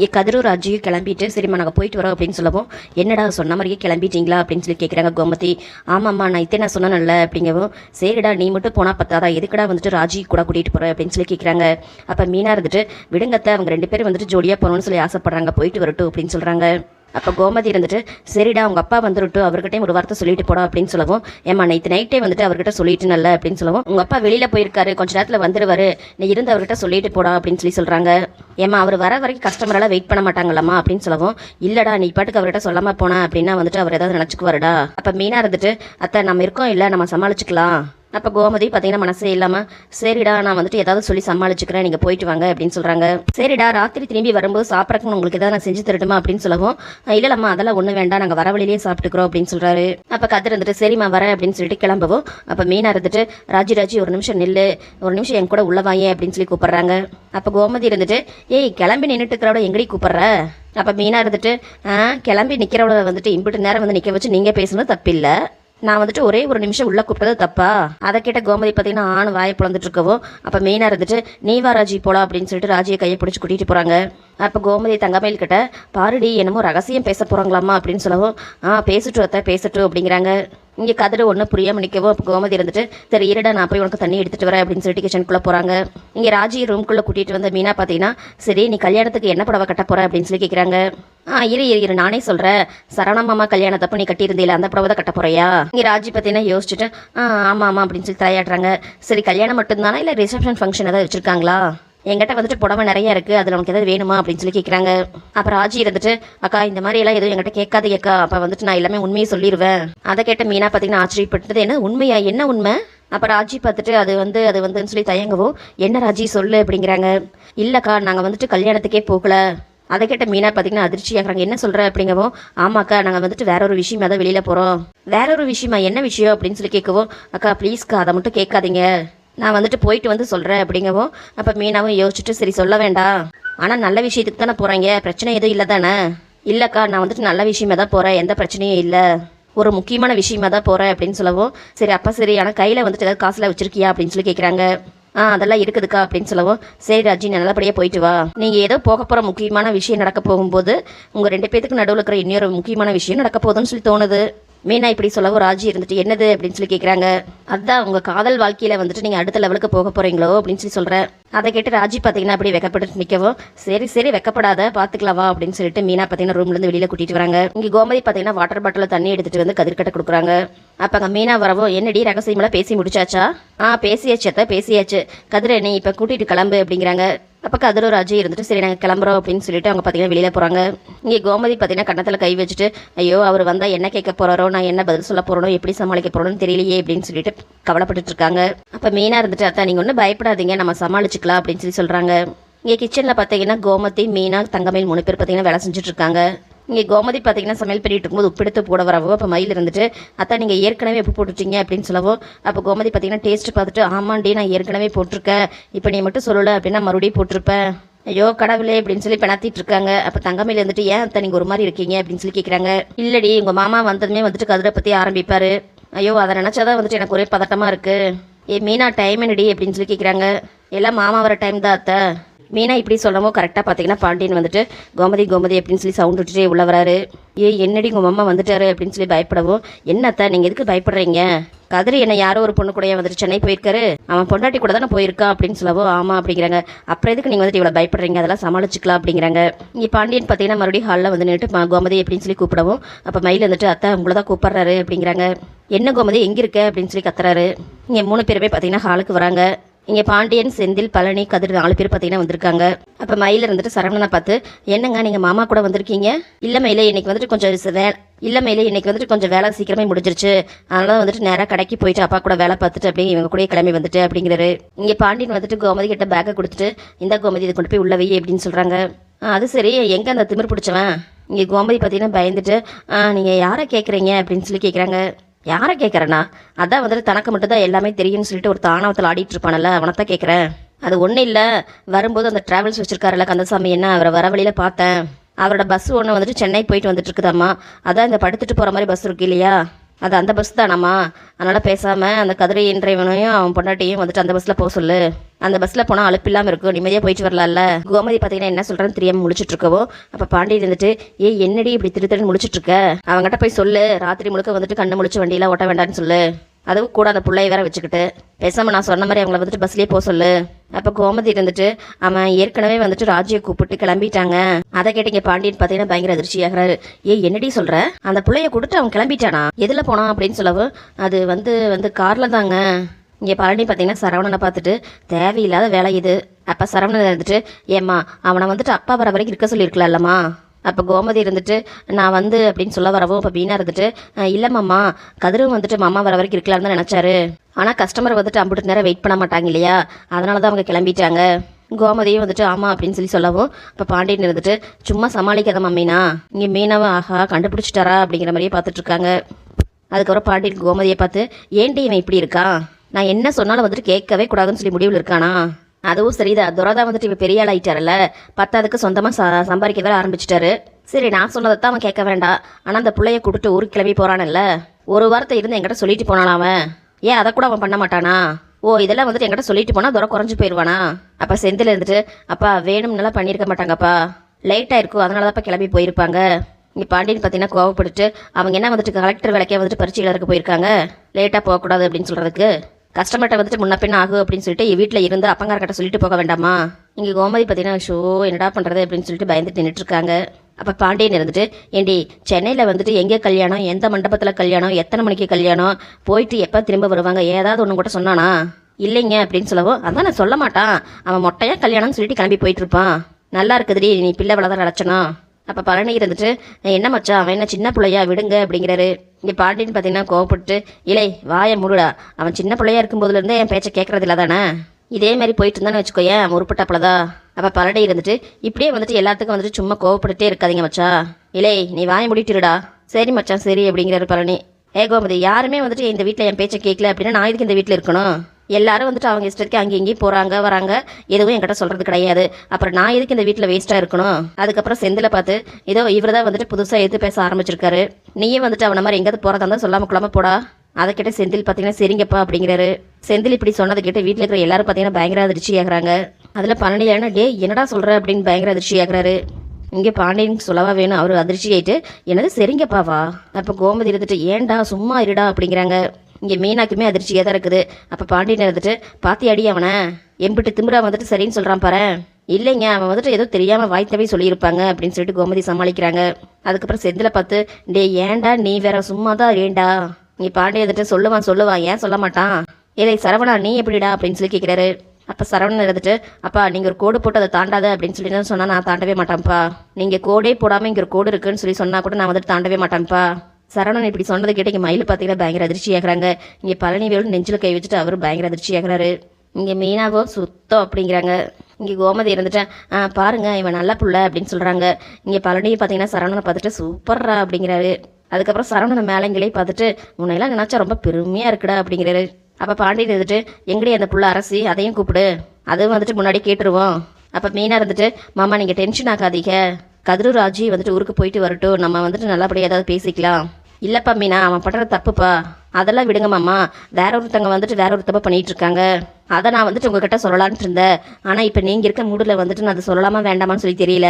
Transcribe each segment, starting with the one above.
இங்கே கதிரூர் ராஜியும் கிளம்பிட்டு சரிம்மா நாங்கள் போயிட்டு வரோம் அப்படின்னு சொல்லவும் என்னடா சொன்ன மாதிரியே கிளம்பிட்டீங்களா? அப்படின்னு சொல்லி கேட்குறாங்க கோமதி. ஆமாம்மா நான் இத்தனை நான் சொன்னேன்ல அப்படிங்கவும் சரிடா நீ மட்டும் போனால் பத்தாதா? எதுக்குடா வந்துட்டு ராஜி கூட கூட்டிகிட்டு போகிற அப்படின்னு சொல்லி கேட்குறாங்க அப்போ மீனா இருந்துட்டு விடுங்கத்தை அவங்க ரெண்டு பேரும் வந்துட்டு ஜோடியாக போகணும்னு சொல்லி ஆசைப்படுறாங்க போயிட்டு வரட்டும் அப்படின்னு சொல்கிறாங்க அப்போ கோமதி இருந்துட்டு சரிடா உங்கள் அப்பா வந்துருட்டும் அவர்கிட்டயும் ஒரு வார்த்தை சொல்லிட்டு போடா அப்படின்னு சொல்லவும் ஏமா நேற்று நைட்டே வந்துட்டு அவர்கிட்ட சொல்லிட்டு நல்ல அப்படின்னு சொல்லவும் உங்கள் அப்பா வெளியில் போயிருக்காரு கொஞ்ச நேரத்தில் வந்துடுவாரு நீ இருந்து அவர்கிட்ட சொல்லிட்டு போடா அப்படின்னு சொல்லி சொல்கிறாங்க ஏமா அவர் வர வரைக்கும் கஸ்டமரெல்லாம் வெயிட் பண்ண மாட்டாங்களாம்மா அப்படின்னு சொல்லவும் இல்லடா நீ பாட்டுக்கு அவர்கிட்ட சொல்லாம போனா அப்படின்னா வந்துட்டு அவர் ஏதாவது நினச்சிக்குவாருடா. அப்போ மீனாக இருந்துட்டு அத்தை நம்ம இருக்கோம் இல்லை நம்ம சமாளிச்சுக்கலாம். அப்போ கோமதி பார்த்தீங்கன்னா மனசே இல்லாமல் சரிடா நான் வந்துட்டு ஏதாவது சொல்லி சமாளிச்சுக்கிறேன் நீங்கள் போயிட்டு வாங்க அப்படின்னு சொல்கிறாங்க சரிடா ராத்திரி திரும்பி வரும்போது சாப்பிட்றக்கு உங்களுக்கு ஏதாவது நான் செஞ்சு தரட்டுமா அப்படின்னு சொல்லவும் இல்லைம்மா அதெல்லாம் ஒன்றும் வேண்டாம் நாங்கள் வர வழியிலேயே சாப்பிட்டுக்கிறோம் அப்படின்னு சொல்கிறாரு அப்போ கதிர் இருந்துட்டு சரிம்மா வரேன் அப்படின்னு சொல்லிட்டு கிளம்பவும் அப்போ மீனாக இருந்துட்டு ராஜி ராஜி ஒரு நிமிஷம் நில்லு ஒரு நிமிஷம் என் கூட உள்ள வாயே அப்படின்னு சொல்லி கூப்பிட்றாங்க. அப்போ கோமதி இருந்துட்டு ஏய் கிளம்பி நின்றுட்டு இருக்கிறோட எங்கடி கூப்பிட்ற? அப்போ மீனாக இருந்துட்டு கிளம்பி நிற்கிறவள வந்துட்டு இம்பிட்டு நேரம் வந்து நிற்க வச்சு நீங்கள் பேசுனது தப்பில்லை. நான் வந்துட்டு ஒரே ஒரு நிமிஷம் உள்ள கூப்பிட்டது தப்பா? அதை கேட்ட கோமதி பார்த்தீங்கன்னா ஆண் வாயை பிளந்துட்டு இருக்கவோ? அப்போ மெயினாக இருந்துட்டு நீவா ராஜி போலாம் அப்படின்னு சொல்லிட்டு ராஜியை கையை பிடிச்சி கூட்டிகிட்டு போகிறாங்க அப்போ கோமதி தங்கமயில் கிட்ட பாருடி என்னமோ ரகசியம் பேச போகிறாங்களாமா அப்படின்னு சொல்லவும் ஆ பேசட்டும் அத்தை பேசட்டும் அப்படிங்கிறாங்க. இங்கே கதிர ஒன்று புரியாம நிற்கவும் அப்போ கோமதி இருந்துட்டு சரி இருடா நான் போய் உனக்கு தண்ணி எடுத்துட்டு வரேன் அப்படின்னு சொல்லிட்டு கிச்சனுக்குள்ளே போகிறாங்க இங்கே ராஜி ரூம்குள்ளே கூட்டிகிட்டு வந்த மீனா பார்த்தீங்கன்னா சரி நீ கல்யாணத்துக்கு என்ன புடவை கட்ட போகிற அப்படின்னு சொல்லி கேட்குறாங்க ஆ இரு இரு இரு நானே சொல்கிறேன் சரவண மாமா நீ கட்டியிருந்தீல அந்த புடவை தான் கட்ட போறியா? இங்கே ராஜி பார்த்தீங்கன்னா யோசிச்சுட்டு ஆ ஆமாம் ஆமாம் அப்படின்னு சொல்லி தலையாடுறாங்க சரி கல்யாணம் மட்டும்தானா? இல்லை ரிசப்ஷன் ஃபங்க்ஷன் ஏதாவது வச்சுருக்காங்களா? என்கிட்ட வந்துட்டு புடவை நிறைய இருக்கு. அதில் உனக்கு ஏதாவது வேணுமா அப்படின்னு சொல்லி கேட்குறாங்க அப்புறம் ராஜி இருந்துட்டு அக்கா இந்த மாதிரி எல்லாம் எதுவும் என்கிட்ட கேட்காது அக்கா. அப்போ வந்துட்டு நான் எல்லாமே உண்மையை சொல்லிடுவேன் அதை கேட்ட மீனா பார்த்தீங்கன்னா ஆச்சரியப்பட்டது. என்ன உண்மையா? என்ன உண்மை? அப்போ ராஜி பார்த்துட்டு அது வந்து அது வந்துன்னு சொல்லி தயங்கவோ? என்ன ராஜி? சொல்லு அப்படிங்கிறாங்க. இல்லைக்கா நாங்கள் வந்துட்டு கல்யாணத்துக்கே போகல. அதை கேட்ட மீனா பார்த்தீங்கன்னா அதிர்ச்சி என்ன சொல்கிற அப்படிங்கவும் ஆமாக்கா நாங்கள் வந்துட்டு வேற ஒரு விஷயமா தான் வெளியில் போகிறோம் வேற ஒரு விஷயமா? என்ன விஷயம்? அப்படின்னு சொல்லி கேட்கவும் அக்கா ப்ளீஸ்க்கா அதை மட்டும் கேட்காதீங்க. நான் வந்துட்டு போயிட்டு வந்து சொல்கிறேன் அப்படிங்கவும் அப்போ மீனாவும் யோசிச்சுட்டு சரி சொல்ல வேண்டாம் ஆனால் நல்ல விஷயத்துக்கு தானே போகிறீங்க பிரச்சனை எதுவும் இல்லை தானே? இல்லைக்கா நான் வந்துட்டு நல்ல விஷயமா தான் போகிறேன் எந்த பிரச்சனையும் இல்லை. ஒரு முக்கியமான விஷயமா தான் போகிறேன் அப்படின்னு சொல்லவும் சரி அப்பா சரி. ஆனால் கையில் வந்துட்டு ஏதாவது காசில் வச்சிருக்கியா? அப்படின்னு சொல்லி கேட்குறாங்க ஆ அதெல்லாம் இருக்குதுக்கா. அப்படின்னு சொல்லவும் சரி ராஜி நல்லபடியாக போயிட்டு வா. நீங்கள் ஏதோ போக போகிற முக்கியமான விஷயம் நடக்க போகும்போது உங்கள் ரெண்டு பேத்துக்கு நடுவில் இருக்கிற இன்னொரு முக்கியமான விஷயம் நடக்க போகுதுன்னு சொல்லி தோணுது. மீனா இப்படி சொல்லவும் ராஜி இருந்துட்டு என்னது அப்படின்னு சொல்லி கேட்குறாங்க அதான் உங்கள் காதல் வாழ்க்கையில் வந்துட்டு நீங்கள் அடுத்த லெவலுக்கு போக போகிறீங்களோ அப்படின்னு சொல்லி சொல்கிறேன் அதை கேட்டு ராஜி பார்த்தீங்கன்னா அப்படி வெக்கப்பட்டு நிற்கவும் சரி சரி வெக்கப்படாத பார்த்துக்கலாம் வா அப்படின்னு சொல்லிட்டு மீனா பார்த்தீங்கன்னா ரூம்லேருந்து வெளியில் கூட்டிகிட்டு வராங்க. இங்கே கோமதி பார்த்தீங்கன்னா வாட்டர் பாட்டிலில் தண்ணி எடுத்துகிட்டு வந்து கதிர்கட்ட கொடுக்குறாங்க. அப்போ அங்கே மீனா வரவும் என்னடி ரகசியமெல்லாம் பேசி முடிச்சாச்சா? ஆ பேசியாச்சு அத்தை பேசியாச்சு. கதிரை நீ இப்போ கூட்டிகிட்டு கிளம்பு அப்படிங்கிறாங்க. அப்போ கதிரும் ராஜு இருந்துட்டு சரி நாங்கள் கிளம்புறோம் அப்படின்னு சொல்லிட்டு அவங்க பார்த்தீங்கன்னா வெளியில் போகிறாங்க இங்கே கோமதி பார்த்தீங்கன்னா கன்னத்தில் கை வச்சுட்டு ஐயோ அவர் வந்தால் என்ன கேட்க போகிறாரோ நான் என்ன பதில் சொல்ல போகிறனோ எப்படி சமாளிக்க போகிறோன்னு தெரியலையே அப்படின்னு சொல்லிட்டு கவலைப்பட்டு இருக்காங்க. அப்போ மெயினாக இருந்துட்டு அத்தா நீங்கள் ஒன்றும் பயப்படாதீங்க நம்ம சமாளிச்சுக்கலாம் அப்படின்னு சொல்லி சொல்கிறாங்க இங்கே கிச்சனில் பார்த்தீங்கன்னா கோமதி மீனா தங்கமேல் மூணு பேர் பார்த்தீங்கன்னா வேலை செஞ்சுட்டு இருக்காங்க. இங்கே கோமதி பார்த்தீங்கன்னா சமையல் பண்ணிட்டு இருக்கும்போது உப்பெடுத்து போட வரவோ அப்போ மயில் இருந்துட்டு அத்தான் நீங்கள் ஏற்கனவே உப்பு போட்டுட்டீங்க அப்படின்னு சொல்லவோ அப்போ கோமதி பார்த்தீங்கன்னா டேஸ்ட் பார்த்துட்டு ஆமாண்டி நான் ஏற்கனவே போட்டிருக்கேன். இப்போ நீ மட்டும் சொல்லலை அப்படின்னா மறுபடியும் போட்டிருப்பேன். ஐயோ கடவுளே அப்படின்னு சொல்லி பெணாத்திட்டு இருக்காங்க. அப்போ தங்கமையில் வந்துட்டு ஏன் அத்தை நீங்கள் ஒரு மாதிரி இருக்கீங்க? அப்படின்னு சொல்லி கேட்குறாங்க இல்லடி உங்கள் மாமா வந்ததுமே வந்துட்டு கதிரை பற்றி ஆரம்பிப்பார். ஐயோ அதை நினச்சாதான் வந்துட்டு எனக்கு ஒரே பதட்டமாக இருக்குது ஏ மீனா டைம் என்னடி? அப்படின்னு சொல்லி கேட்குறாங்க எல்லாம் மாமா வர டைம் தான் அத்தை. மீனா இப்படி சொல்லவும் கரெக்டாக பார்த்தீங்கன்னா பாண்டியன் வந்துட்டு கோமதி கோமதி அப்படின்னு சொல்லி சவுண்ட் விட்டுட்டே உள்ள வராரு. ஏ என்னடி உங்கள் மாமா வந்துட்டாரு? அப்படின்னு சொல்லி பயப்படவும் என்னத்த நீங்கள் எதுக்கு பயப்படுறீங்க? கதிரி என்ன யாரோ ஒரு பொண்ணு கூட வந்துட்டு சென்னை போயிருக்காரு. அவன் பொண்டாட்டி கூட தானே போயிருக்கான் அப்படின்னு சொல்லவோ ஆமாம் அப்படிங்கிறாங்க. அப்புறம் எதுக்கு நீங்கள் வந்துட்டு இவ்வளோ பயப்படுறீங்க? அதெல்லாம் சமாளிச்சுக்கலாம் அப்படிங்கிறாங்க. இங்கே பாண்டியன் பார்த்தீங்கன்னா மறுபடியும் ஹாலில் வந்து நின்றுட்டு கோமதி அப்படின்னு சொல்லி கூப்பிடவும் அப்போ மயில் வந்துட்டு அத்தை உங்களை தான் கூப்பிட்றாரு அப்படிங்கிறாங்க. என்ன கோமதி? எங்கே இருக்க? அப்படின்னு சொல்லி கத்துறாரு. இங்கே மூணு பேருமே பார்த்தீங்கன்னா ஹாலுக்கு வராங்க. இங்கே பாண்டியன் செந்தில் பழனி கதிர் நாலு பேர் பார்த்தீங்கன்னா வந்திருக்காங்க. அப்போ மயில இருந்துட்டு சரவணனை பார்த்து என்னங்க நீங்கள் மாமா கூட வந்திருக்கீங்க? இல்லை மயில இன்னைக்கு வந்துட்டு கொஞ்சம் வே இல்லை மயிலே இன்னைக்கு வந்துட்டு கொஞ்சம் வேலை சீக்கிரமே முடிஞ்சிருச்சு. அதனால வந்துட்டு நேராக கடைக்கு போயிட்டு அப்பா கூட வேலை பார்த்துட்டு அப்படியே இவங்க கூட கிளம்பி வந்துட்டு அப்படிங்கிறாரு. இங்கே பாண்டியன் வந்துட்டு கோமதி கிட்ட பேக்கை கொடுத்துட்டு இந்த கோமதி இதை கொண்டு போய் உள்ளவை அப்படின்னு சொல்கிறாங்க அது சரி. எங்கே அந்த திமிர் பிடிச்சவன்? இங்கே கோமதி பார்த்தீங்கன்னா பயந்துட்டு நீங்கள் யாரை கேட்குறீங்க அப்படின்னு சொல்லி கேட்குறாங்க யாரை கேட்குறேண்ணா அதான் வந்துட்டு தனக்கு மட்டும்தான் எல்லாமே தெரியும்னு சொல்லிட்டு ஒரு தானவத்தில் ஆடிட்டு இருப்பானல்ல அவனைத்தான் கேட்குறேன் அது ஒன்றும் இல்லை. வரும்போது அந்த டிராவல்ஸ் வச்சிருக்காருல்ல கந்தசாமி என்ன அவரை வர வழியில் பார்த்தேன். அவரோட பஸ் ஒன்று வந்துட்டு சென்னை போயிட்டு வந்துட்டு இருக்குதாம்மா. அதான் இந்த படுத்துட்டு போகிற மாதிரி பஸ் இருக்கு இல்லையா? அது அந்த பஸ் தானாம்மா. அதனால் பேசாமல் அந்த கதிரை இன்றைவனையும் அவன் பொண்டாட்டியும் வந்துட்டு அந்த பஸ்ஸில் போக சொல்லு. அந்த பஸ்ஸில் போனால் அழுப்பில்லாமல் இருக்கும். நிம்மதியாக போயிட்டு வரலாம்ல. கோமதி பார்த்தீங்கன்னா என்ன சொல்கிறேன்னு தெரியாமல் முடிச்சுட்டு இருக்கவோ அப்போ பாண்டி இருந்துட்டு ஏய் என்னடி இப்படி திரு திருன்னு முழிச்சிட்டு இருக்க அவங்ககிட்ட போய் சொல்லு. ராத்திரி முழுக்க வந்துட்டு கண்ணு முடிச்சு வண்டியெல்லாம் ஓட்ட வேண்டாம்னு சொல்லு. அதுவும் கூட அந்த பிள்ளைய வேற வச்சுக்கிட்டு. பேசாமல் நான் சொன்ன மாதிரி அவங்கள வந்துட்டு பஸ்லேயே போக சொல்லு. அப்போ கோமதி இருந்துட்டு அவன் ஏற்கனவே வந்துட்டு ராஜியை கூப்பிட்டு கிளம்பிட்டாங்க. அதை கேட்டீங்க பாண்டியன் பார்த்தீங்கன்னா பயங்கர அதிர்ச்சியாகிறாரு. ஏ என்னடி சொல்ற? அந்த பிள்ளைய கொடுத்து அவன் கிளம்பிட்டானா? எதில் போனான் அப்படின்னு சொல்லவும் அது வந்து வந்து காரில் தாங்க. இங்கே பழனி பார்த்தீங்கன்னா சரவணனை பார்த்துட்டு தேவையில்லாத வேலை இது. அப்போ சரவணன் இருந்துட்டு ஏம்மா அவனை வந்துட்டு அப்பா வர வரைக்கும் இருக்க சொல்லியிருக்கலாம்லம்மா. அப்போ கோமதி இருந்துட்டு நான் வந்து அப்படின்னு சொல்ல வரவும் இப்போ வீணா இருந்துட்டு இல்லை மாமா கதிரும் வந்துட்டு மாமா வர வரைக்கும் இருக்கலாம்னு தான் நினச்சாரு. ஆனால் கஸ்டமர் வந்துட்டு அம்புட்டு நேரம் வெயிட் பண்ண மாட்டாங்க இல்லையா? அதனால தான் அவங்க கிளம்பிட்டாங்க. கோமதியும் வந்துட்டு ஆமாம் அப்படின்னு சொல்லி சொல்லவும் இப்போ பாண்டியன் இருந்துட்டு சும்மா சமாளிக்காத மம்மினா இங்கே மீனாவை ஆஹா கண்டுபிடிச்சிட்டாரா? அப்படிங்கிற மாதிரியே பார்த்துட்டு இருக்காங்க. அதுக்கப்புறம் பாண்டியன் கோமதியை பார்த்து ஏன்டி இவன் இப்படி இருக்கான்? நான் என்ன சொன்னாலும் வந்துட்டு கேட்கவே கூடாதுன்னு சொல்லி முடிவில் இருக்கானா? அதுவும் சரிதான். துரதா வந்துட்டு இவன் பெரிய ஆள் ஆயிட்டாருல்ல. பத்தாவதுக்கு சொந்தமாக ச சம்பாதிக்க வேற ஆரம்பிச்சிட்டாரு. சரி நான் சொன்னதை தான் அவன் கேட்க வேண்டாம். ஆனால் அந்த பிள்ளைய கூப்பிட்டு ஊருக்கு கிளம்பி போகிறான்ல ஒரு வாரத்தை இருந்து என்கிட்ட சொல்லிட்டு போனானா அவன்? ஏன் அதை கூட அவன் பண்ண மாட்டானா? ஓ இதெல்லாம் வந்துட்டு என்கிட்ட சொல்லிட்டு போனால் துறை குறைஞ்சி போயிடுவானா அப்போ செந்தில் இருந்துட்டு அப்பா வேணும்னாலாம் பண்ணியிருக்க மாட்டாங்கப்பா. லேட்டாக இருக்கும் அதனால தான்ப்பா கிளம்பி போயிருப்பாங்க. இங்கே பாண்டியன் பார்த்தீங்கன்னா கோவப்பட்டுட்டு அவங்க என்ன வந்துட்டு கலெக்டர் வேலைக்கே வந்துட்டு பரிச்சை எழுதுறதுக்கு போயிருக்காங்க? லேட்டாக போகக்கூடாது அப்படின்னு சொல்கிறதுக்கு கஸ்டமர்கிட்ட வந்துட்டு முன்ன பின்ன ஆகும் அப்படின்னு சொல்லிட்டு வீட்டில் இருந்து அப்பங்காரக்கிட்ட சொல்லிட்டு போக வேண்டாமா? இங்கே கோமதி பார்த்தீங்கன்னா ஷோ என்னடா பண்ணுறது அப்படின்னு சொல்லிட்டு பயந்துட்டு நின்றுட்டுருக்காங்க அப்போ பாண்டியன் இருந்துட்டு ஏண்டி சென்னையில் வந்துட்டு எங்கே கல்யாணம்? எந்த மண்டபத்தில் கல்யாணம்? எத்தனை மணிக்கு கல்யாணம்? போயிட்டு எப்போ திரும்ப வருவாங்க? ஏதாவது ஒன்று கூட சொன்னானா? இல்லைங்க அப்படின்னு சொல்லவும் அதான் நான் சொல்ல மாட்டான். அவன் மொட்டையாக கல்யாணம்னு சொல்லிட்டு கிளம்பி போயிட்டு இருப்பான். நல்லா இருக்குதுடி நீ பிள்ளை அவ்வளோ தான் நடச்சனா அப்போ பழனி இருந்துட்டு என்ன மச்சான் அவன் என்ன சின்ன பிள்ளையா? விடுங்க அப்படிங்கிறாரு. இங்கே பாண்டின்னு பார்த்தீங்கன்னா கோவப்பட்டு இலை வாயை முடுடா. அவன் சின்ன பிள்ளையா இருக்கும்போதுலேருந்தே என் பேச்சை கேட்கறது இல்லை தானே? இதே மாதிரி போயிட்டு இருந்தான்னு வச்சுக்கோயேன் முறுப்பட்டாப்புலதா அப்போ பழனி இருந்துட்டு இப்படியே வந்துட்டு எல்லாத்துக்கும் வந்துட்டு சும்மா கோவப்பட்டுட்டே இருக்காதீங்க மச்சா. இலை நீ வாயை முடிட்டிருடா. சரி மச்சான் சரி அப்படிங்கிறாரு பழனி ஏ கோமதி யாருமே வந்துட்டு இந்த வீட்டில் என் பேச்சை கேட்கல அப்படின்னா நான் இதுக்கு இந்த வீட்டில் இருக்கணும்? எல்லாரும் வந்துட்டு அவங்க இஷ்டத்துக்கு அங்கே இங்கேயும் போகிறாங்க வராங்க. எதுவும் என்கிட்ட சொல்கிறது கிடையாது. அப்புறம் நான் எதுக்கு இந்த வீட்டில் வேஸ்ட்டாக இருக்கணும்? அதுக்கப்புறம் செந்தில் பார்த்து ஏதோ இவர் தான் வந்துட்டு புதுசாக எடுத்து பேச ஆரம்பிச்சிருக்காரு. நீயே வந்துட்டு அவனை மாதிரி எங்கேயாவது போகிறதா இருந்தால் சொல்லாமல் குழம்பு போடா. அதை கிட்ட செந்தில் பார்த்தீங்கன்னா சரிங்கப்பா அப்படிங்கிறாரு. செந்தில் இப்படி சொன்னதை கேட்டு வீட்டில் இருக்கிற எல்லாரும் பார்த்தீங்கன்னா பயங்கர அதிர்ச்சி ஆகிறாங்க. அதில் பன்னெண்டு டே என்னடா சொல்கிற அப்படின்னு பயங்கர அதிர்ச்சி ஆகிறாரு. இங்கே பாண்டியனுக்கு சொல்லவா வேணும்? அவர் அதிர்ச்சி ஆயிட்டு என்னது சரிங்கப்பாவா அப்போ கோமதி இருந்துட்டு ஏன்டா சும்மா இருடா அப்படிங்கிறாங்க. இங்கே மீனாக்குமே அதிர்ச்சியாக தான் இருக்குது. அப்போ பாண்டியன் இருந்துட்டு பாத்தி அடி அவனை? எம்பிட்டு திமிரா வந்துட்டு சரின்னு சொல்கிறான் பாரு. இல்லைங்க அவன் வந்துட்டு ஏதோ தெரியாமல் வாய்த்தவே சொல்லியிருப்பாங்க அப்படின்னு சொல்லிட்டு கோமதி சமாளிக்கிறாங்க. அதுக்கப்புறம் செந்தில் பார்த்து டே ஏன்டா நீ வேற சும்மா தான் ஏண்டா நீ பாண்டியன் வந்துட்டு சொல்லுவான் சொல்லுவான் ஏன் சொல்ல மாட்டான்? ஏலே சரவணா நீ எப்படிடா? அப்படின்னு சொல்லி கேட்குறாரு அப்போ சரவணன் இருந்துட்டு அப்பா நீங்கள் ஒரு கோடு போட்டு அதை தாண்டாத அப்படின்னு சொல்லி சொன்னால் நான் தாண்டவே மாட்டேன்ப்பா. நீங்கள் கோடே போடாமல் இங்கே ஒரு கோடு இருக்குன்னு சொல்லி சொன்னால் கூட நான் வந்துட்டு தாண்டவே மாட்டேன்ப்பா. சரவணன் இப்படி சொன்னதை கேட்டு இங்கே மயில் பார்த்தீங்கன்னா பயங்கர அதிர்ச்சி ஆகிறாங்க. இங்கே பழனிவேலும் நெஞ்சில் கை வச்சுட்டு அவரும் பயங்கர அதிர்ச்சி ஆகிறாரு. இங்கே மீனாவோ சுத்தம் அப்படிங்கிறாங்க. இங்கே கோமதி இருந்துட்டேன் ஆ பாருங்க இவன் நல்ல புள்ள அப்படின்னு சொல்கிறாங்க இங்கே பழனியை பார்த்தீங்கன்னா சரவணனை பார்த்துட்டு சூப்பர்ரா அப்படிங்கிறாரு. அதுக்கப்புறம் சரவணனை மேலங்கிலே பார்த்துட்டு உன்னையெல்லாம் நினச்சா ரொம்ப பெருமையாக இருக்குடா அப்படிங்கிறாரு. அப்போ பாண்டியன் இருந்துட்டு எங்கடி அந்த புள்ள அரசி? அதையும் கூப்பிடு. அதுவும் வந்துட்டு முன்னாடி கேட்டுருவோம். அப்போ மீனாக இருந்துட்டு மாமா நீங்கள் டென்ஷன் ஆகாதீங்க. கதிரு ராஜி வந்துட்டு ஊருக்கு போயிட்டு வரட்டும். நம்ம வந்துட்டு நல்லபடியாக ஏதாவது பேசிக்கலாம். இல்லைப்பா மீனா அவன் பண்ணுற தப்புப்பா. அதெல்லாம் விடுங்க மாமா. வேற ஒருத்தவங்க வந்துட்டு வேற ஒரு தப்பு இருக்காங்க. அதை நான் வந்துட்டு உங்ககிட்ட சொல்லலான்ட்டு இருந்தேன். ஆனால் இப்போ நீங்கள் இருக்க மூடில் வந்துட்டு நான் அதை சொல்லலாமா வேண்டாமான்னு சொல்லி தெரியல.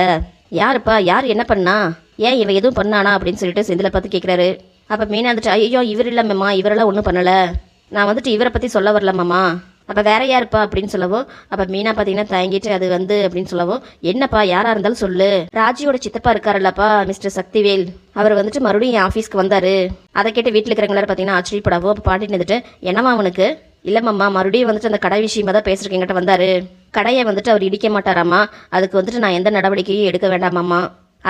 யாருப்பா? யார் என்ன பண்ணா? ஏன் இவன் எதுவும் பண்ணானா அப்படின்னு சொல்லிட்டு செந்தில பார்த்து கேட்குறாரு அப்போ மீனா வந்துட்டு ஐயோ இவர் இல்லைம்மா இவரெல்லாம் ஒன்றும் பண்ணலை. நான் வந்துட்டு இவரை பற்றி சொல்ல வரல மாமா. அப்போ வேற யாருப்பா அப்படின்னு சொல்லவும் அப்போ மீனா பார்த்தீங்கன்னா தயங்கிட்டு அது வந்து அப்படின்னு சொல்லவும் என்னப்பா யாராக இருந்தாலும் சொல்லு. ராஜியோட சித்தப்பா இருக்காருல்லப்பா மிஸ்டர் சக்திவேல். அவர் வந்துட்டு மறுபடியும் என் ஆஃபீஸ்க்கு வந்தார். அதை கேட்டு வீட்டில் இருக்கிறவங்களாம் பார்த்தீங்கன்னா ஆச்சரியப்படாவோ அப்போ பாட்டிட்டு இருந்துட்டு என்னம்மா அவனுக்கு இல்லைம்மாம்மா மறுபடியும் வந்துட்டு அந்த கடை விஷயமா தான் பேசுறதுக்கு என்கிட்ட வந்தாரு. கடையை வந்துட்டு அவர் இடிக்க மாட்டாராம்மா அதுக்கு வந்துட்டு நான் எந்த நடவடிக்கையும் எடுக்க வேண்டாமாம்மா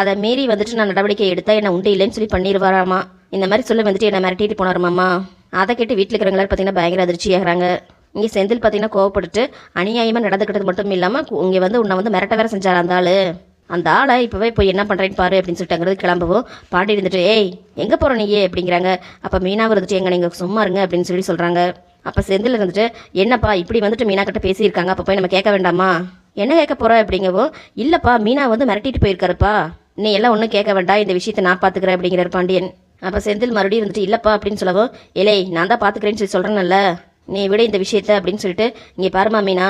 அதை மீறி வந்துட்டு நான் நடவடிக்கை எடுத்தால் என்ன உண்டு இல்லைன்னு சொல்லி பண்ணிடுவாராமா? இந்த மாதிரி சொல்லி வந்துட்டு என்னை மிரட்டிட்டு போனாருமாம்மா அதை கேட்டு வீட்டில் இருக்கிறவங்களாம் பார்த்தீங்கன்னா பயங்கர அதிர்ச்சி ஆகிறாங்க இங்கே செந்தில் பார்த்தீங்கன்னா கோவப்பட்டுட்டு அநியாயமாக நடந்துக்கிட்டது மட்டும் இல்லாமல் இங்கே வந்து உன்னை வந்து மிரட்ட வேற செஞ்சார் அந்த ஆள். அந்த ஆளை இப்போவே போய் என்ன பண்ணுறேன்னு பாரு அப்படின்னு சொல்லிட்டு அங்கிறது கிளம்பவும். பாட்டி இருந்துட்டு ஏய் எங்கே போகிற நீயே அப்படிங்கிறாங்க. அப்போ மீனாவும் இருந்துட்டு எங்கே நீங்கள் சும்மா இருங்க அப்படின்னு சொல்லி சொல்கிறாங்க அப்போ செந்தில் இருந்துட்டு என்னப்பா இப்படி வந்துட்டு மீனா கிட்ட பேசியிருக்காங்க. அப்போ போய் நம்ம கேட்க வேண்டாமா? என்ன கேட்க போற? அப்படிங்கவோ இல்லைப்பா மீனா வந்து மிரட்டிட்டு போயிருக்காருப்பா. நீ எல்லாம் ஒன்றும் கேட்க வேண்டாம். இந்த விஷயத்தை நான் பார்த்துக்கிறேன் அப்படிங்கிறார் பாண்டியன். அப்போ செந்தில் மறுபடியும் இருந்துட்டு இல்லைப்பா அப்படின்னு சொல்லவும் இலை நான் தான் பார்த்துக்கிறேன்னு சொல்லி சொல்கிறேன்ல நீ விட இந்த விஷயத்த அப்படின்னு சொல்லிட்டு இங்கே பாருமா மீனா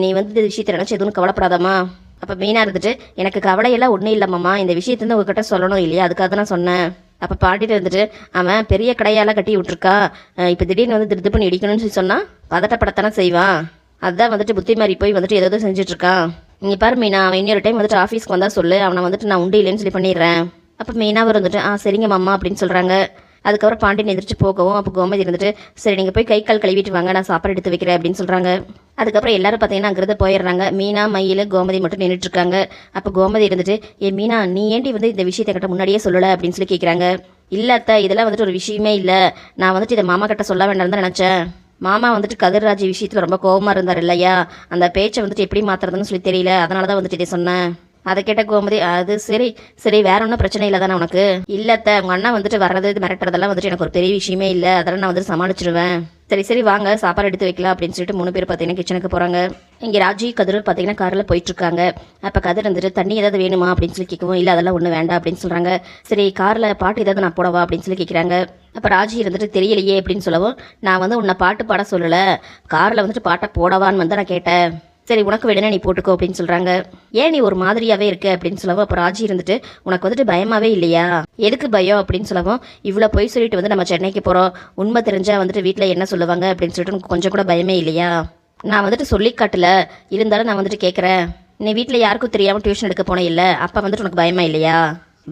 நீ- வந்து இந்த விஷயத்தை நினச்சி எதுவும் கவலைப்படாதம்மா. அப்போ மீனா இருந்துட்டு எனக்கு கவலையெல்லாம் ஒன்றும் இல்லைம்மாம்மா இந்த விஷயத்தை வந்து உங்ககிட்ட சொல்லணும் இல்லையா? அதுக்காக தான் நான் சொன்னேன். அப்போ பாட்டிட்டு இருந்துட்டு அவன் பெரிய கடையால் கட்டி விட்டுருக்கா. இப்போ திடீர்னு வந்து திருத்து பண்ணி இடிக்கணும்னு சொல்லி சொன்னால் பதட்டப்படத்தானே செய்வான் அதுதான் வந்துட்டு புத்தி மாறி போய் வந்துட்டு ஏதோ செஞ்சுட்டு இருக்கான் பாரு மீனா அவன் இன்னொரு டைம் வந்துட்டு ஆஃபீஸ்க்கு வந்தால் சொல்லு அவனை வந்துட்டு நான் உண்டு இல்லைன்னு சொல்லி பண்ணிடுறேன். அப்போ மீனாவர் வந்துட்டு ஆ சரிங்க மாமா அப்படின்னு சொல்கிறாங்க அதுக்கப்புறம் பாண்டியன் எந்திரிச்சு போகவும் அப்போ கோமதி இருந்துட்டு சரி நீங்கள் போய் கை கால் கழுவிட்டு வாங்க நான் சாப்பாடு எடுத்து வைக்கிறேன் அப்படின்னு சொல்கிறாங்க அதுக்கப்புறம் எல்லாரும் பார்த்தீங்கன்னா அங்கிருந்து போயிடுறாங்க. மீனா மயில் கோமதி மட்டும் நின்றுட்டு இருக்காங்க அப்போ கோமதி இருந்துட்டு ஏ மீனா நீ ஏண்டி வந்து இந்த விஷயத்தை கிட்ட முன்னாடியே சொல்லலை? அப்படின்னு சொல்லி கேட்குறாங்க இல்லை அத்தை இதெல்லாம் வந்துட்டு ஒரு விஷயமே இல்லை. நான் வந்துட்டு இதை மாமா கிட்ட சொல்ல வேண்டாம்னு தான் நினச்சேன். மாமா வந்துட்டு கதிர்ராஜ் விஷயத்தில் ரொம்ப கோபமாக இருந்தார் இல்லையா? அந்த பேச்சை வந்துட்டு எப்படி மாத்துறதுன்னு சொல்லி தெரியல. அதனால தான் வந்துட்டு இதை சொன்னேன். அதை கேட்ட கோமதி அது சரி சரி வேற ஒன்றும் பிரச்சனை இல்லை தானே உனக்கு? இல்லத்த உங்க அண்ணா வந்துட்டு வர்றது இது மிரட்டுறதெல்லாம் வந்துட்டு எனக்கு ஒரு பெரிய விஷயமே இல்லை. அதெல்லாம் நான் வந்துட்டு சமாளிச்சிருவேன். சரி சரி வாங்க சாப்பாடு எடுத்து வைக்கலாம் அப்படின்னு சொல்லிட்டு மூணு பேர் பார்த்தீங்கன்னா கிச்சனுக்கு போகிறாங்க இங்கே ராஜி கதிர் பார்த்தீங்கன்னா காரில் போயிட்டு இருக்காங்க. அப்போ கதிர் வந்துட்டு தண்ணி ஏதாவது வேணுமா? அப்படின்னு சொல்லி கேட்கவும் இல்லை அதெல்லாம் ஒன்றும் வேண்டாம் அப்படின்னு சொல்கிறாங்க சரி காரில் பாட்டு ஏதாவது நான் போடவா? அப்படின்னு சொல்லி கேட்குறாங்க அப்போ ராஜி இருந்துட்டு தெரியலையே அப்படின்னு சொல்லவும் நான் வந்து உன்னை பாட்டு பாட சொல்லலை. காரில் வந்துட்டு பாட்டை போடவான்னு வந்து நான் கேட்டேன். சரி உனக்கு விடனே நீ போட்டுக்கோ அப்படின்னு சொல்கிறாங்க ஏன் நீ ஒரு மாதிரியாவே இருக்க அப்படின்னு சொல்லவும் அப்போ ராஜி இருந்துட்டு உனக்கு வந்துட்டு பயமாவே இல்லையா? எதுக்கு பயம் அப்படின்னு சொல்லவும் இவ்வளோ பொய் சொல்லிட்டு வந்து நம்ம சென்னைக்கு போகிறோம் உண்மை தெரிஞ்சா வந்துட்டு வீட்டில் என்ன சொல்லுவாங்க அப்படின்னு சொல்லிட்டு உனக்கு கொஞ்சம் கூட பயமே இல்லையா? நான் வந்துட்டு சொல்லி காட்டல. இருந்தாலும் நான் வந்துட்டு கேட்குறேன் நீ வீட்டில் யாருக்கும் தெரியாமல் டியூஷன் எடுக்க போனே இல்லை. அப்போ வந்துட்டு உனக்கு பயமா இல்லையா?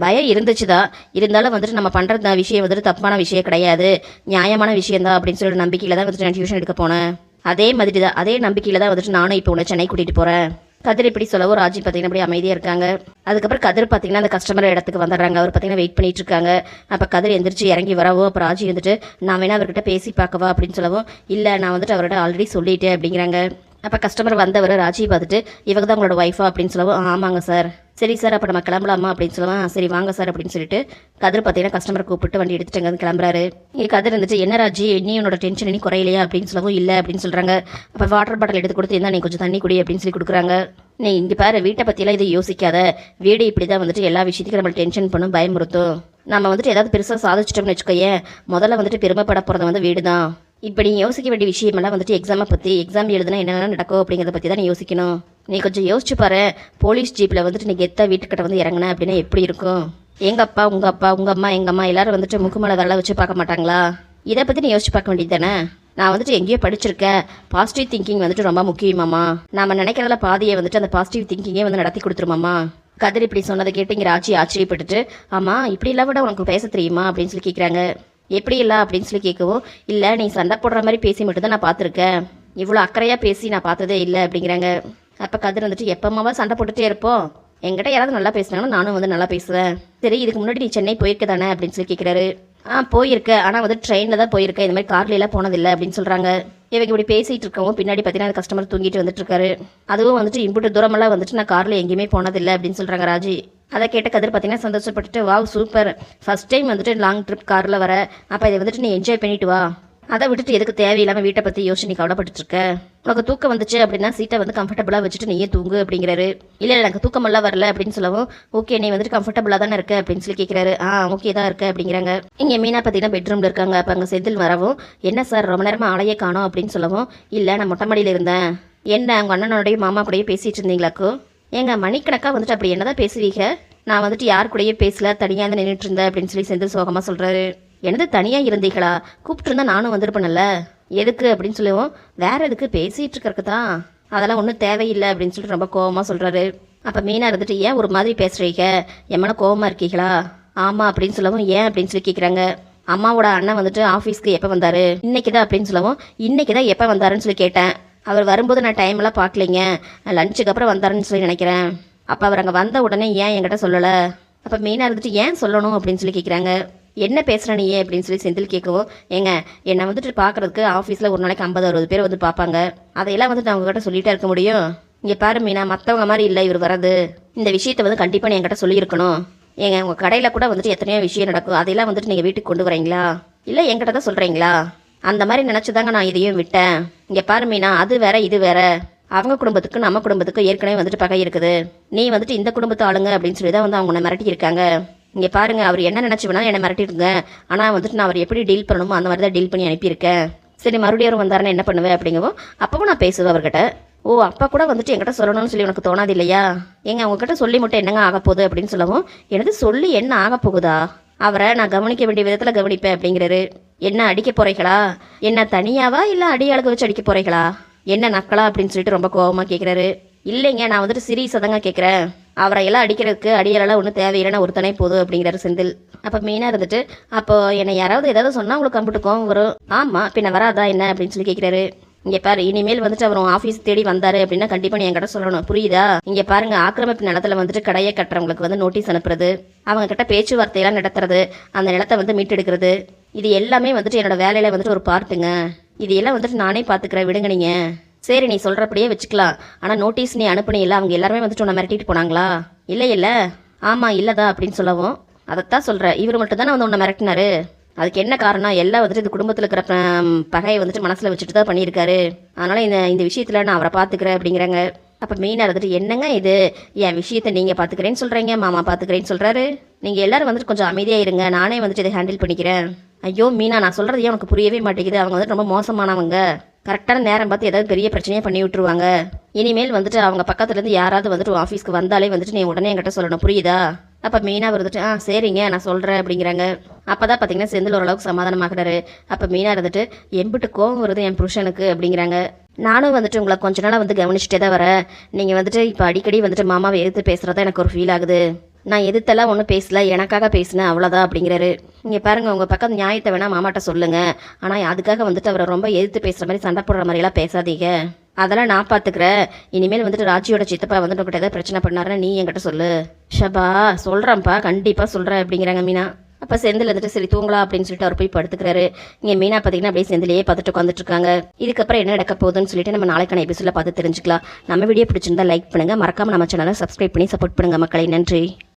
பயம் இருந்துச்சு தான் இருந்தாலும் வந்துட்டு நம்ம பண்ணுற விஷயம். வந்துட்டு தப்பான விஷயம் கிடையாது. நியாயமான விஷயம் தான் அப்படின்னு சொல்லிட்டு நம்பிக்கையில் தான் வந்துட்டு நான் டியூஷன் எடுக்க போனேன். அதே மாதிரி தான் அதே நம்பிக்கையில் தான் வந்துட்டு நானும் இப்போ உன்னை சென்னை கூட்டிகிட்டு போகிறேன் கதிர் இப்படி சொல்லவும் ராஜி பார்த்தீங்கன்னா அப்படி அமைதியாக இருக்காங்க. அதுக்கப்புறம் கதிர் பார்த்தீங்கன்னா அந்த கஸ்டமர் இடத்துக்கு வந்துடுறாங்க. அவர் பார்த்தீங்கன்னா வெயிட் பண்ணிட்டு இருக்காங்க. அப்போ கதிர் எந்திரிச்சு இறங்கி வரவோ அப்போ ராஜி வந்துட்டு நான் வேணா அவர்கிட்ட பேசி பார்க்கவா அப்படின்னு சொல்லவும் இல்லை நான் வந்துட்டு அவர்கிட்ட ஆல்ரெடி சொல்லிட்டேன் அப்படிங்கிறாங்க. அப்போ கஸ்டமர் வந்தவர் ராஜி பார்த்துட்டு இவங்க தான் உங்களோட ஒய்ஃபா அப்படின்னு சொல்லவும் ஆமாங்க சார் சரி சார் அப்போ நம்ம கிளம்பலாமா அப்படின்னு சொல்லுவான் சரி வாங்க சார் அப்படின்னு சொல்லிட்டு கதிர் பார்த்தீங்கன்னா கஸ்டமர் கூப்பிட்டு வண்டி எடுத்துட்டு அங்க கிளம்புறாரு. இங்கே கதிர் இருந்துச்சு என்ன ராஜி நீ உன்னோட டென்ஷன் இனி குறையலையா? அப்படின்னு சொல்லவும் இல்லை அப்படின்னு சொல்கிறாங்க அப்போ வாட்டர் பாட்டில் எடுத்து கொடுத்து இருந்தால் நீ கொஞ்சம் தண்ணி குடி அப்படின்னு சொல்லி கொடுக்குறாங்க. நீ இங்கே பாரு வீட்டை பற்றிலாம் இதை யோசிக்காத. வீடு இப்படி தான் வந்துட்டு எல்லா விஷயத்துக்கும் நம்மளை டென்ஷன் பண்ணும் பயமுறுத்தும். நம்ம வந்துட்டு ஏதாவது பெருசாக சாதிச்சிட்டோம்னு வச்சுக்கோயேன் முதல்ல வந்துட்டு பெருமைப்பட போகிறது வந்து வீடு தான் இப்போ நீ யோசிக்க வேண்டிய விஷயமெல்லாம் வந்துட்டு எக்ஸாமை பற்றி எக்ஸாம் எழுதுனா என்னென்ன நடக்கும் அப்படிங்கிறத பற்றி தான் நீ யோசிக்கணும். நீ கொஞ்சம் யோசிச்சு பாரு. போலீஸ் ஜீப்பில் வந்துட்டு நீ கெத்தா வீட்டுக்கிட்ட வந்து இறங்குன அப்படின்னா எப்படி இருக்கும்? எங்க அப்பா உங்க அப்பா உங்க அம்மா எங்க அம்மா எல்லாரும் வந்துட்டு முக்கு மேலே வரல வச்சு பார்க்க மாட்டாங்களா? இதை பற்றி நீ யோசிச்சு பார்க்க வேண்டியது தானே? நான் வந்துட்டு எங்கேயோ படிச்சிருக்கேன். பாசிட்டிவ் திங்கிங் வந்துட்டு ரொம்ப முக்கியமாமா நாம நினைக்கிறதுல பாதியை வந்துட்டு அந்த பாசிட்டிவ் திங்கிங்கே வந்து நடத்தி கொடுத்துருமாமா கதிர் இப்படி சொன்னதை கேட்டு இங்கே ராஜி ஆச்சரியப்பட்டுட்டு ஆமா இப்படி எல்லாம் விட உனக்கு பேச தெரியுமா? அப்படின்னு சொல்லி கேட்குறாங்க எப்படி இல்லை? அப்படின்னு சொல்லி கேட்கவும் இல்லை நீ சண்டை போடுற மாதிரி பேசி மட்டும்தான் நான் பார்த்துருக்கேன். இவ்வளோ அக்கறையாக பேசி நான் பார்த்ததே இல்லை அப்படிங்கிறாங்க. அப்போ கதிர் வந்துட்டு எப்பமாவா சண்டை போட்டுட்டே இருப்போம். என்கிட்ட யாராவது நல்லா பேசுனாங்கன்னா நானும் வந்து நல்லா பேசுவேன். சரி இதுக்கு முன்னாடி நீ சென்னை போயிருக்க தானே அப்படின்னு சொல்லி கேட்குறாரு ஆ போயிருக்கேன் ஆனால் வந்து ட்ரெயினில் தான் போயிருக்கேன் இந்த மாதிரி கார்ல போனதில்லை அப்படின்னு சொல்கிறாங்க இவங்க இப்படி பேசிகிட்டு இருக்கவும் பின்னாடி பார்த்தீங்கன்னா கஸ்டமர் தூங்கிட்டு வந்துட்டு இருக்காரு. அதுவும் வந்துட்டு இம்புட்டு தூரமெல்லாம் வந்துட்டு நான் காரில் எங்கேயுமே போனதில்லை அப்படின்னு சொல்கிறாங்க ராஜி. அதை கேட்ட கதிர் பார்த்தீங்கன்னா சந்தோஷப்பட்டுட்டு வா சூப்பர் ஃபர்ஸ்ட் டைம் வந்துட்டு லாங் ட்ரிப் காரில் வர. அப்போ இதை வந்துட்டு நீ என்ஜாய் பண்ணிட்டு வா. அதை விட்டுட்டு எதுக்கு தேவையில்லாமல் வீட்டை பற்றி யோசிச்சு நீ கவலைப்பட்டு இருக்க? உனக்கு தூக்கம் வந்துச்சு அப்படின்னா சீட்டை வந்து கம்ஃபர்டபுளாக வச்சுட்டு நீயே தூங்கு அப்படிங்கிறாரு. இல்லை இல்லை எனக்கு தூக்கமெல்லாம் வரல அப்படின்னு சொல்லவும் ஓகே நீ வந்துட்டு கம்ஃபர்டபுளாக தானே இருக்க? அப்படின்னு சொல்லி கேட்குறாரு ஆ ஓகே தான் இருக்க அப்படிங்கிறாங்க. இங்கே மீனா பார்த்தீங்கன்னா பெட்ரூமில் இருக்காங்க. அப்போ அங்கே செந்தில் வரவும் என்ன சார் ரொம்ப நேரமாக ஆளையே காணும் அப்படின்னு சொல்லவும் இல்லை நான் மொட்டை மாடியில் இருந்தேன். என்ன அவங்க அண்ணனோடய மாமா கூடயே பேசிகிட்டு இருந்தீங்களாக்கோ எங்கள் மணிக்கணக்காக வந்துட்டு அப்படி என்ன தான் பேசுவீங்க? நான் வந்துட்டு யார் கூடயே பேசல தனியாக இருந்து நின்றுட்டு இருந்தேன் அப்படின்னு சொல்லி செந்தில் சோகமாக சொல்கிறாரு எனது தனியாக இருந்தீங்களா கூப்பிட்டுருந்தா நானும் வந்திருப்பேன்ல எதுக்கு அப்படின்னு சொல்லுவோம். வேற எதுக்கு? பேசிகிட்டு இருக்கறதுக்கு? தான் அதெல்லாம் ஒன்றும் தேவையில்லை அப்படின்னு சொல்லிட்டு ரொம்ப கோவமாக சொல்கிறாரு அப்போ மீனாக இருந்துட்டு ஏன் ஒரு மாதிரி பேசுறீங்க? என் மேலே கோவமாக இருக்கீங்களா? ஆமாம் அப்படின்னு சொல்லவும் ஏன்? அப்படின்னு சொல்லி கேட்குறாங்க அம்மாவோட அண்ணன் வந்துட்டு ஆஃபீஸ்க்கு எப்போ வந்தார்? இன்னைக்கு தான் அப்படின்னு சொல்லவும் இன்னைக்கு தான் எப்போ வந்தாருன்னு சொல்லி கேட்டேன். அவர் வரும்போது நான் டைம் எல்லாம் பார்க்கலைங்க. லஞ்சுக்கு அப்புறம் வந்தாருன்னு சொல்லி நினைக்கிறேன். அப்போ அவர் அங்கே வந்த உடனே ஏன் என்கிட்ட சொல்லலை? அப்போ மெயினாக இருந்துட்டு ஏன் சொல்லணும்? அப்படின்னு சொல்லி கேட்குறாங்க என்ன பேசுகிற நீ அப்படின்னு சொல்லி செந்தில் கேட்கவும் ஏங்க என்னை வந்துட்டு பார்க்கறதுக்கு ஆஃபீஸில் ஒரு நாளைக்கு ஐம்பது அறுபது பேர் வந்து பார்ப்பாங்க. அதையெல்லாம் வந்துட்டு நான் உங்ககிட்ட சொல்லிகிட்டே இருக்க முடியும்? இங்கே பாரு மீனா மற்றவங்க மாதிரி இல்லை இவர் வர்றது. இந்த விஷயத்தை வந்து கண்டிப்பாக நீ என்கிட்ட சொல்லியிருக்கணும். ஏங்க உங்கள் கடையில் கூட வந்துட்டு எத்தனையோ விஷயம் நடக்கும். அதையெல்லாம் வந்துட்டு நீங்கள் வீட்டுக்கு கொண்டு வரீங்களா? இல்லை என்கிட்ட தான் சொல்கிறீங்களா அந்த மாதிரி நினச்சிதாங்க நான் இதையும் விட்டேன். இங்கே பாரு மீனா அது வேற இது வேற. அவங்க குடும்பத்துக்கும் நம்ம குடும்பத்துக்கும் ஏற்கனவே வந்துட்டு பகை இருக்குது. நீ வந்துட்டு இந்த குடும்பத்து ஆளுங்க அப்படின்னு சொல்லி தான் வந்து அவங்க மிரட்டி இருக்காங்க இங்கே பாருங்க அவர் என்ன நினச்சி வேணாலும் என்னை மிரட்டிடுங்க. ஆனால் வந்துட்டு நான் அவர் எப்படி டீல் பண்ணணுமோ அந்த மாதிரி தான் டீல் பண்ணி அனுப்பியிருக்கேன். சரி மறுபடியும் அவர் வந்தாருன்னா என்ன பண்ணுவேன் அப்படிங்கவோ அப்பவும் நான் பேசுவேன் அவர்கிட்ட. ஓ அப்பா கூட வந்துட்டு என்கிட்ட சொல்லணும்னு சொல்லி உனக்கு தோணாது இல்லையா? ஏங்க அவங்ககிட்ட சொல்லி மட்டும் என்னங்க ஆக போகுது அப்படின்னு சொல்லவும் எனது சொல்லி என்ன ஆக போகுதா? அவரை நான் கவனிக்க வேண்டிய விதத்தில் கவனிப்பேன் அப்படிங்கிறாரு. என்ன அடிக்க போறீங்களா? என்ன தனியாவா இல்லை அடியாளுக்கு வச்சு அடிக்க போறீங்களா? என்ன நக்கலா அப்படின்னு சொல்லிட்டு ரொம்ப கோவமாக கேட்குறாரு இல்லைங்க நான் வந்துட்டு சீரியஸாக தாங்க கேட்குறேன் அவரை எல்லாம் அடிக்கிறதுக்கு அடியாலெல்லாம் ஒன்றும் தேவையில்லைன்னா ஒருத்தனே போதும் அப்படிங்கிறாரு செந்தில். அப்போ மெயினாக இருந்துட்டு அப்போ என்னை யாராவது ஏதாவது சொன்னால் உங்களுக்கு கம்பிட்டுக்கும் வரும். ஆமாம் பின்ன வராதா என்ன? அப்படின்னு சொல்லி கேட்குறாரு இங்கே பாரு இனிமேல் வந்துட்டு அவர் ஆஃபீஸ் தேடி வந்தாரு அப்படின்னா கண்டிப்பாக நீ என்கிட்ட சொல்லணும். புரியுதா? இங்கே பாருங்க ஆக்கிரமிப்பு நிலத்துல வந்துட்டு கடையை கட்டுறவங்களுக்கு வந்து நோட்டீஸ் அனுப்புறது அவங்க கிட்ட பேச்சுவார்த்தையெல்லாம் நடத்துறது அந்த நிலத்தை வந்து மீட்டெடுக்கிறது. இது எல்லாமே வந்துட்டு என்னோட வேலையில வந்துட்டு ஒரு பார்ட்டுங்க. இது எல்லாம் வந்துட்டு நானே பார்த்துக்கிறேன் விடுங்க நீங்க. சரி நீ சொல்கிறபடியே வச்சுக்கலாம். ஆனால் நோட்டீஸ் நீ அனுப்புனீல்ல அவங்க எல்லாருமே வந்துட்டு உன்னை மிரட்டிட்டு போனாங்களா? இல்லை இல்லை. ஆமாம் இல்லைதா அப்படின்னு சொல்லவும். அதைத்தான் சொல்கிறேன் இவர் மட்டும் தானே வந்து உன்னை மிரட்டினாரு. அதுக்கு என்ன காரணம்? எல்லாம் வந்துட்டு இந்த குடும்பத்தில் இருக்கிற பகையை வந்துட்டு மனசில் வச்சுட்டு தான் பண்ணியிருக்காரு. அதனால் இந்த இந்த விஷயத்தில் நான் அவரை பார்த்துக்கிறேன் அப்படிங்கிறாங்க. அப்போ மெயினாக இருந்துட்டு என்னங்க இது? என் விஷயத்தை நீங்கள் பார்த்துக்கிறேன்னு சொல்கிறீங்க மாமா பார்த்துக்கிறேன்னு சொல்கிறாரு நீங்கள் எல்லாரும் வந்துட்டு கொஞ்சம் அமைதியாக இருங்க. நானே வந்துட்டு இதை ஹேண்டில் பண்ணிக்கிறேன். ஐயோ மீனா நான் சொல்கிறது ஏன் உனக்கு புரியவே மாட்டேங்குது? அவங்க வந்துட்டு ரொம்ப மோசமானவங்க. கரெக்டான நேரம் பார்த்து ஏதாவது பெரிய பிரச்சனையே பண்ணி விட்டுருவாங்க. இனிமேல் வந்துட்டு அவங்க பக்கத்துலேருந்து யாராவது வந்துட்டு ஆஃபீஸ்க்கு வந்தாலே வந்துட்டு நீ உடனே என்கிட்ட சொல்லணும். புரியுதா? அப்போ மீனா இருந்துட்டு ஆ சரிங்க நான் சொல்கிறேன் அப்படிங்கிறாங்க. அப்போ தான் பார்த்தீங்கன்னா செந்தில் ஓரளவுக்கு சமாதானமாகிறாரு. அப்போ மீனா இருந்துட்டு எம்பிட்டு கோவம் வருது என் புருஷனுக்கு அப்படிங்கிறாங்க. நானும் வந்துட்டு உங்களை கொஞ்ச நாளாக வந்து கவனிச்சுட்டே தான் வரேன். நீங்கள் வந்துட்டு இப்போ அடிக்கடி வந்துட்டு மாமாவை எதிர்த்து பேசுகிறதா எனக்கு ஒரு ஃபீல் ஆகுது. நான் எதிர்த்தெல்லாம் ஒன்றும் பேசல எனக்காக பேசினேன் அவ்வளோதான் அப்படிங்கிறாரு. நீங்கள் பாருங்கள் உங்கள் பக்கம் நியாயத்தை வேணால் மாமாட்ட சொல்லுங்கள் ஆனால் அதுக்காக வந்துட்டு அவரை ரொம்ப எதிர்த்து பேசுகிற மாதிரி சண்டை போடுற மாதிரிலாம் பேசாதீங்க. அதெல்லாம் நான் பார்த்துக்கிறேன் இனிமேல் வந்துட்டு ராஜியோட சித்தப்பா வந்துட்டு உங்கள்கிட்ட ஏதாவது பிரச்சனை பண்ணாருன்னா நீ என்கிட்ட சொல்லு. ஷபா சொல்கிறேன்ப்பா கண்டிப்பாக சொல்கிறேன் அப்படிங்கிறாங்க மீனா. அப்போ செந்தில் வந்துட்டு சரி தூங்கலாம் அப்படின்னு சொல்லிட்டு அவர் போய் படுத்துக்கிறாரு. இங்கே மீனா பார்த்தீங்கன்னா அப்படியே செந்திலேயே பார்த்துட்டு உட்காந்துட்டு இருக்காங்க இதுக்கப்புறம் என்ன நடக்க போகுதுன்னு சொல்லிட்டு நம்ம நாளைக்கான எபிசோடில் பார்த்து தெரிஞ்சுக்கலாம். நம்ம வீடியோ பிடிச்சிருந்தா லைக் பண்ணுங்கள் மறக்காமல் நம்ம சேனலை சப்ஸ்கிரைப் பண்ணி சப்போர்ட் பண்ணுங்கள் மக்களை. நன்றி.